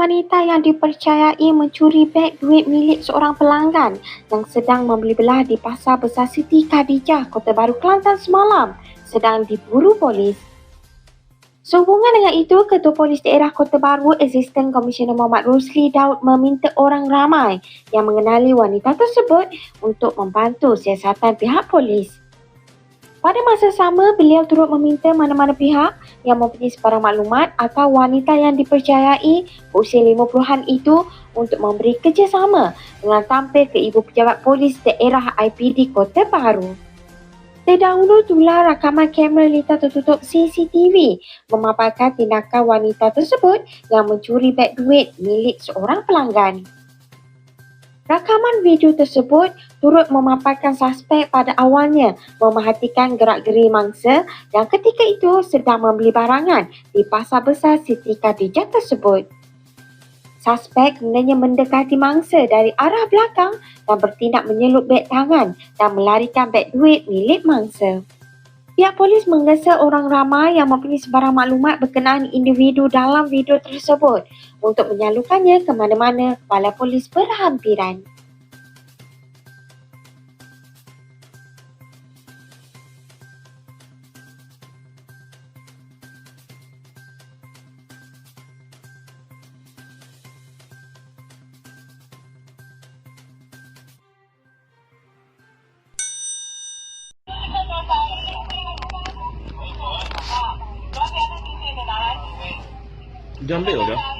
Wanita yang dipercayai mencuri beg duit milik seorang pelanggan yang sedang membeli belah di Pasar Besar Siti Khadijah, Kota Baru, Kelantan semalam sedang diburu polis. Sehubungan dengan itu, Ketua Polis Daerah Kota Baru, Asisten Komisioner Muhammad Rosli Daud meminta orang ramai yang mengenali wanita tersebut untuk membantu siasatan pihak polis. Pada masa sama, beliau turut meminta mana-mana pihak yang mempunyai sebarang maklumat atau wanita yang dipercayai berusia 50-an itu untuk memberi kerjasama dengan tampil ke Ibu Pejabat Polis Daerah IPD Kota Baru. Terdahulu itulah rakaman kamera litar tertutup CCTV memaparkan tindakan wanita tersebut yang mencuri beg duit milik seorang pelanggan. Rakaman video tersebut turut memaparkan suspek pada awalnya memerhatikan gerak-geri mangsa yang ketika itu sedang membeli barangan di pasar besar Siti Khadijah tersebut. Suspek kemudiannya mendekati mangsa dari arah belakang dan bertindak menyelup beg tangan dan melarikan beg duit milik mangsa. Pihak polis menggesa orang ramai yang mempunyai sebarang maklumat berkenaan individu dalam video tersebut untuk menyalurkannya ke mana-mana kepala polis berhampiran. 你这样背有着。